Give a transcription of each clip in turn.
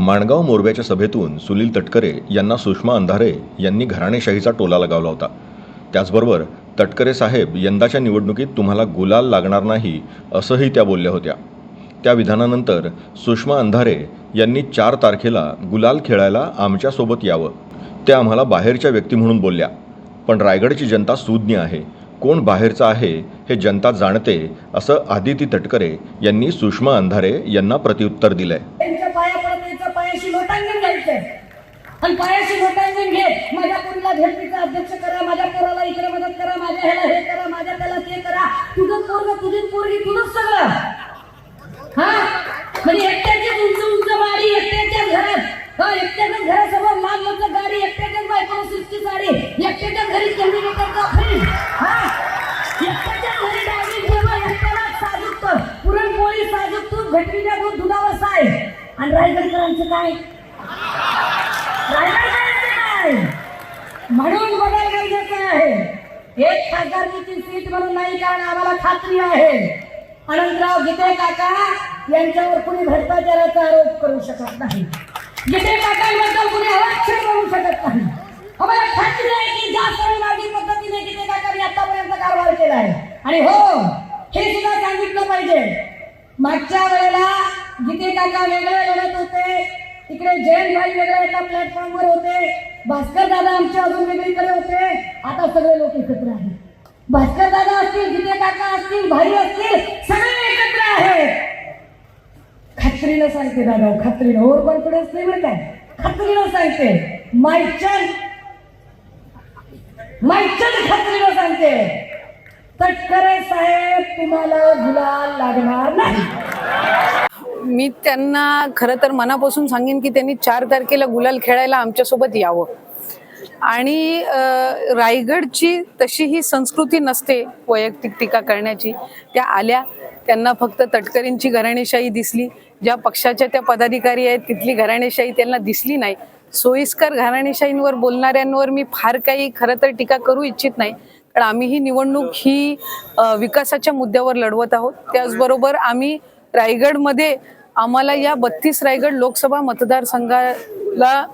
माणगाव मोरब्याच्या सभेतून सुनील तटकरे यांना सुषमा अंधारे यांनी घराणेशाहीचा टोला लगावला होता. त्याचबरोबर तटकरे साहेब यंदाच्या निवडणुकीत तुम्हाला गुलाल लागणार नाही असंही त्या बोलल्या होत्या. त्या विधानानंतर सुषमा अंधारे यांनी चार तारखेला गुलाल खेळायला आमच्यासोबत यावं. त्या आम्हाला बाहेरच्या व्यक्ती म्हणून बोलल्या. पण रायगडची जनता सुज्ञ आहे. कोण बाहेरचं आहे हे जनता जाणते असं आदिती तटकरे यांनी सुषमा अंधारे यांना प्रत्युत्तर दिलंय. पायाशी लोटांगण घ्यायचंय. आणि पायाशी लोटांगण घे. माझ्या पोरीला भेटीचा अध्यक्ष करा माझ्या पोराला इकडे मदत करा माझ्या ह्याला हे करा माझ्या त्याला ते करा. तुझं पोरग तुझी पोरगी तुझंच सगळं. हा? म्हणजे एकट्याची उंच उंच मारी एकट्याच्या घरात. हा एकट्याच्याच घरासमोर लांब मग गाडी एकट्याच्याच बायकोला सिस्टी साडी एकट्याच्या घरी कॅन्डिडेटचा फ्रीज हा? एकट्याच्या घरी डायनिंग टेबल एकट्याला साजूक पुरणपोळी साजूक तूप घटलेल्या आणि रायगडकरांचं काय? रायगडकरांचं काय? म्हणून बदल गरजेचं आहे. एक खासदारकीची सीट म्हणून नाही कारण आम्हाला खात्री आहे. अनंतराव गीते काका यांच्यावर कुणी भ्रष्टाचाराचा आरोप करू शकत नाही. गीते काकांबद्दल कुणी अवक्षेप करू शकत नाही. आम्हाला खात्री आहे की ज्या मार्गी पद्धतीने गीते काकांनी आतापर्यंत कारभार केला आहे आणि हो हे सुद्धा सांगितलं पाहिजे. मागच्या वेळेला गीते काका वेगळे लढत होते. तिकडे जयंत भाई वेगळ्या एका प्लॅटफॉर्मवर होते. भास्कर दादा आमच्या अजून वेगळीकडे होते. आता सगळे लोक एकत्र आहेत. भास्कर दादा असतील गीते काका असतील भाई असतील सगळे एकत्र आहेत. खात्रीनं सांगते दादा खात्रीनं. ओव्हर कॉन्फिडन्स नाही बरं काय? खात्रीनं सांगते. मायचंद माईचन खात्रीनं सांगते. तटकरे साहेब तुम्हाला गुलाल लागणार नाही. मी त्यांना खरं तर मनापासून सांगेन की त्यांनी चार तारखेला गुलाल खेळायला आमच्यासोबत यावं. आणि रायगडची तशी ही संस्कृती नसते वैयक्तिक टीका करण्याची. त्या आल्या त्यांना फक्त तटकरींची घराणेशाही दिसली. ज्या पक्षाच्या त्या पदाधिकारी आहेत तिथली घराणेशाही त्यांना दिसली नाही. सोयीस्कर घराणेशाहींवर बोलणाऱ्यांवर मी फार काही खरं तर टीका करू इच्छित नाही. कारण आम्ही ही निवडणूक ही विकासाच्या मुद्द्यावर लढवत आहोत. त्याचबरोबर आम्ही रायगडमध्ये आम्हाला या बत्तीस रायगड लोकसभा मतदारसंघाला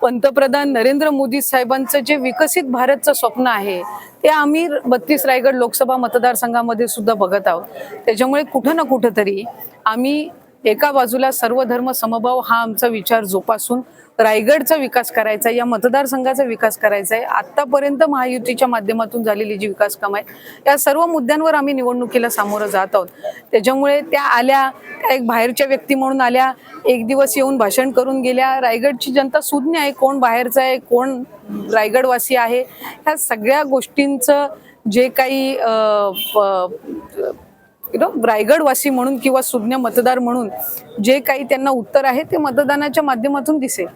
पंतप्रधान नरेंद्र मोदी साहेबांचं जे विकसित भारतचं स्वप्न आहे ते आम्ही बत्तीस रायगड लोकसभा मतदारसंघामध्ये सुद्धा बघत आहोत. त्याच्यामुळे कुठं ना कुठं तरी आम्ही एका बाजूला सर्व धर्म समभाव हा आमचा विचार जोपासून रायगडचा विकास करायचा आहे, या मतदारसंघाचा विकास करायचा आहे. आतापर्यंत महायुतीच्या माध्यमातून झालेली जी विकास कामं आहेत या सर्व मुद्द्यांवर आम्ही निवडणुकीला सामोरं जात आहोत. त्याच्यामुळे त्या आल्या त्या एक बाहेरच्या व्यक्ती म्हणून आल्या एक दिवस येऊन भाषण करून गेल्या. रायगडची जनता सुज्ञ आहे कोण बाहेरचं आहे कोण रायगडवासी आहे ह्या सगळ्या गोष्टींचं जे काही प- यु नो रायगडवासी म्हणून किंवा सुज्ञ मतदार म्हणून जे काही त्यांना उत्तर आहे ते मतदानाच्या माध्यमातून दिसेल.